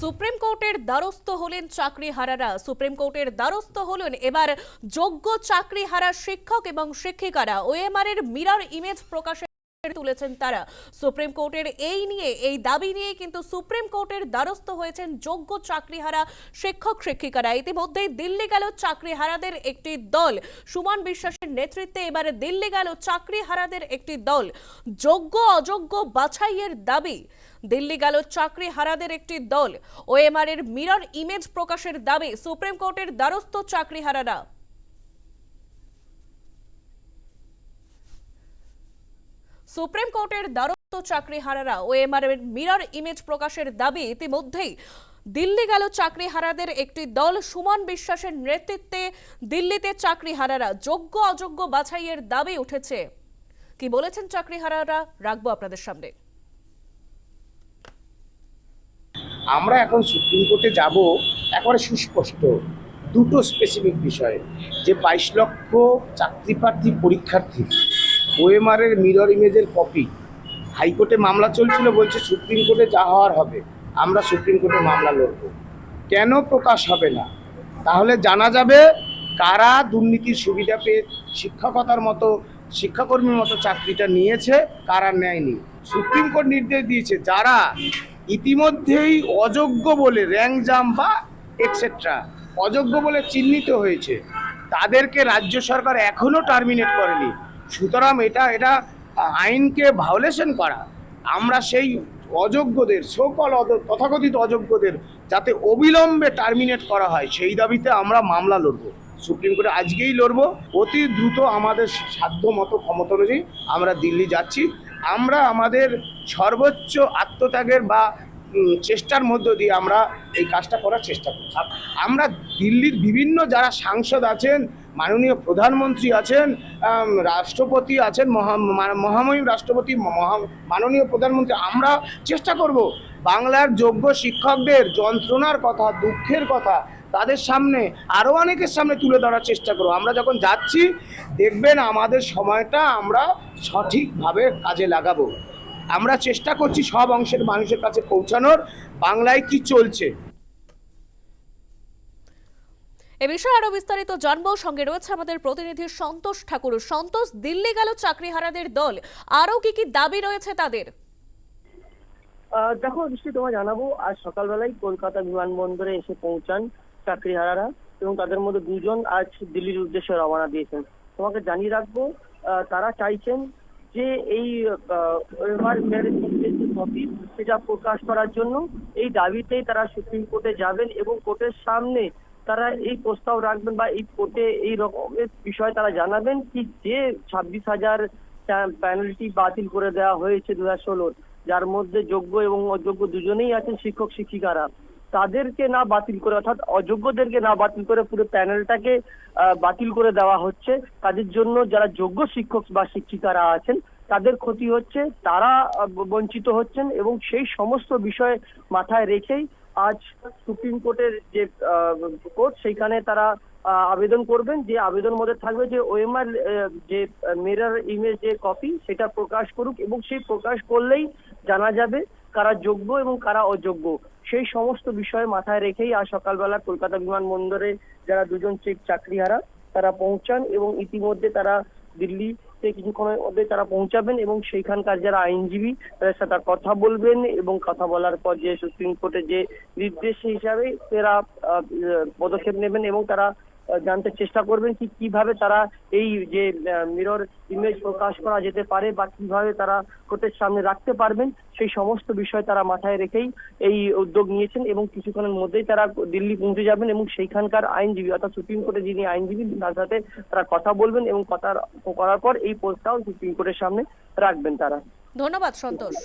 Supreme কোর্টের দ্বারস্থ হলেন চাকরিহারারা। সুপ্রিম কোর্টের দ্বারস্থ হলেন এবার যোগ্য চাকরিহারা শিক্ষক এবং শিক্ষিকারা। ওএমআর এর মিরর ইমেজ প্রকাশে তুলেছেন তারা। সুপ্রিম কোর্টের এই নিয়ে, এই দাবি নিয়ে কিন্তু সুপ্রিম কোর্টের দ্বারস্থ হয়েছেন যোগ্য চাকরিহারা শিক্ষক শিক্ষিকারা। ইতিমধ্যেই দিল্লি গেল চাকরিহারাদের একটি দল। সুমন বিশ্বাসের নেতৃত্বে এবারে দিল্লি গেল চাকরিহারাদের একটি দল। যোগ্য অযোগ্য বাছাইয়ের দাবি। দিল্লি গেল চাকরি হারাদের একটি দল। ওএমআর এর মিরর ইমেজ প্রকাশের দাবি সুপ্রিম কোর্টের দ্বারস্থ চাকরি হারারা সুপ্রিম কোর্টের দ্বারস্থ চাকরি হারারা ওএমআর এর মিরর ইমেজ প্রকাশের দাবি ইতিমধ্যেই দিল্লি গেল চাকরি হারাদের একটি দল সুমন বিশ্বাসের নেতৃত্বে দিল্লিতে চাকরি হারারা যোগ্য অযোগ্য বাছাইয়ের দাবি উঠেছে। কি বলেছেন চাকরি হারারা রাখব আপনাদের সামনে। আমরা এখন সুপ্রিম কোর্টে যাব একেবারে সুস্পষ্ট, দুটো স্পেসিফিক বিষয়ে, যে বাইশ লক্ষ চাকরি প্রার্থী পরীক্ষার্থী, ওএমআরের মিরর ইমেজের কপি হাইকোর্টে মামলা চলছিল বলছে সুপ্রিম কোর্টে যা হওয়ার হবে, আমরা সুপ্রিম কোর্টে মামলা লড়ব। কেন প্রকাশ হবে না? তাহলে জানা যাবে কারা দুর্নীতির সুবিধা পেয়ে শিক্ষকতার মতো, শিক্ষাকর্মীর মতো চাকরিটা নিয়েছে, কারা নেয়নি। সুপ্রিম কোর্ট নির্দেশ দিয়েছে, যারা ইতিমধ্যেই অযোগ্য বলে র্যাঙ্ক জাম বা এক্সেট্রা অযোগ্য বলে চিহ্নিত হয়েছে। তাদেরকে রাজ্য সরকার এখনও টার্মিনেট করেনি। সুতরাং এটা এটা আইনকে ভায়োলেশন করা। আমরা সেই অযোগ্যদের সকল তথাকথিত অযোগ্যদের, যাতে অবিলম্বে টার্মিনেট করা হয়, সেই দাবিতে আমরা মামলা লড়ব। সুপ্রিম কোর্টে আজকেই লড়ব। অতি দ্রুত আমাদের সাধ্য মতো ক্ষমতা অনুযায়ী আমরা দিল্লি যাচ্ছি। আমরা আমাদের সর্বোচ্চ আত্মত্যাগের বা চেষ্টার মধ্য দিয়ে আমরা এই কাজটা করার চেষ্টা করছি আমরা দিল্লির বিভিন্ন যারা সাংসদ আছেন, মাননীয় প্রধানমন্ত্রী আছেন রাষ্ট্রপতি আছেন মহামহিম রাষ্ট্রপতি মাননীয় প্রধানমন্ত্রী, আমরা চেষ্টা করব বাংলার যোগ্য শিক্ষকদের যন্ত্রণার কথা, দুঃখের কথা তাদের সামনে আরও অনেকের সামনে তুলে ধরার চেষ্টা করব। আমরা যখন যাচ্ছি দেখবেন আমাদের সময়টা আমরা সঠিকভাবে কাজে লাগাবো। আমরা চেষ্টা করছি সব অংশের মানুষের কাছে পৌঁছানোর। বাংলায় কি চলছে? এ বিষয়ে আরও বিস্তারিত জানব। সঙ্গে রয়েছে আমাদের প্রতিনিধি সন্তোষ ঠাকুর। সন্তোষ দিল্লি গেল চাকরিহারাদের দল। আরও কি কি দাবি রয়েছে তাদের? আহ, দেখো নিশ্চয়ই তোমায় জানাব। আজ সকালবেলায় কলকাতা বিমানবন্দরে এসে পৌঁছান। চাকরিহারারা এবং তাদের মধ্যে দুজন আজ দিল্লির উদ্দেশ্যে রওনা দিয়েছেন। তোমাকে জানিয়ে রাখব তারা চাইছেন যে এই সেটা প্রকাশ করার জন্য। এই দাবিতেই তারা সুপ্রিম কোর্টে যাবেন এবং কোর্টের সামনে তারা এই প্রস্তাব রাখবেন বা এই কোর্টে এই রকমের বিষয় তারা জানাবেন কি যে ছাব্বিশ হাজার প্যানেলটি বাতিল করে দেওয়া হয়েছে দু হাজার ষোলোর। যার মধ্যে যোগ্য এবং অযোগ্য দুজনেই আছেন শিক্ষক শিক্ষিকারা তাদেরকে না বাতিল করে, অর্থাৎ অযোগ্যদেরকে না বাতিল করে পুরো প্যানেলটাকে বাতিল করে দেওয়া হচ্ছে। তাদের জন্য যারা যোগ্য শিক্ষক বা শিক্ষিকারা আছেন, তাদের ক্ষতি হচ্ছে, তারা বঞ্চিত হচ্ছেন এবং সেই সমস্ত বিষয় মাথায় রেখেই আজ সুপ্রিম কোর্টের যে কোর্ট, সেইখানে তারা আবেদন করবেন। যে আবেদন মধ্যে থাকবে যে ওএমআর যে, মিরর ইমেজ যে কপি, সেটা প্রকাশ করুক এবং সেই প্রকাশ করলেই জানা যাবে কারা যোগ্য এবং কারা অযোগ্য। সেই সমস্ত বিষয় মাথায় রেখেই আজ সকালবেলা কলকাতা বিমানবন্দরে যারা দুজন চেক চাকরিহারা, তারা পৌঁছান এবং ইতিমধ্যে তারা দিল্লিতে কিছুক্ষণের মধ্যে তারা পৌঁছাবেন এবং সেইখানকার যারা আইনজীবী, তাদের সাথে কথা বলবেন এবং কথা বলার পর যে সুপ্রিম কোর্টে যে নির্দেশ হিসাবে তারা পদক্ষেপ নেবেন এবং তারা জানতে চেষ্টা করবেন কি কীভাবে তারা এই যে মিরর ইমেজ প্রকাশ করা যেতে পারে বা কীভাবে তারা কোর্টের সামনে রাখতে পারবেন, সেই সমস্ত বিষয় তারা মাথায় রেখেই এই উদ্যোগ নিয়েছেন এবং কিছুক্ষণের মধ্যেই তারা দিল্লি পৌঁছে যাবেন এবং সেইখানকার আইনজীবী, অর্থাৎ সুপ্রিম কোর্টে যিনি আইনজীবী, তার সাথে তারা কথা বলবেন এবং কথা করার পর এই পোস্টটাও সুপ্রিম কোর্টের সামনে রাখবেন তারা। ধন্যবাদ, সন্তোষ।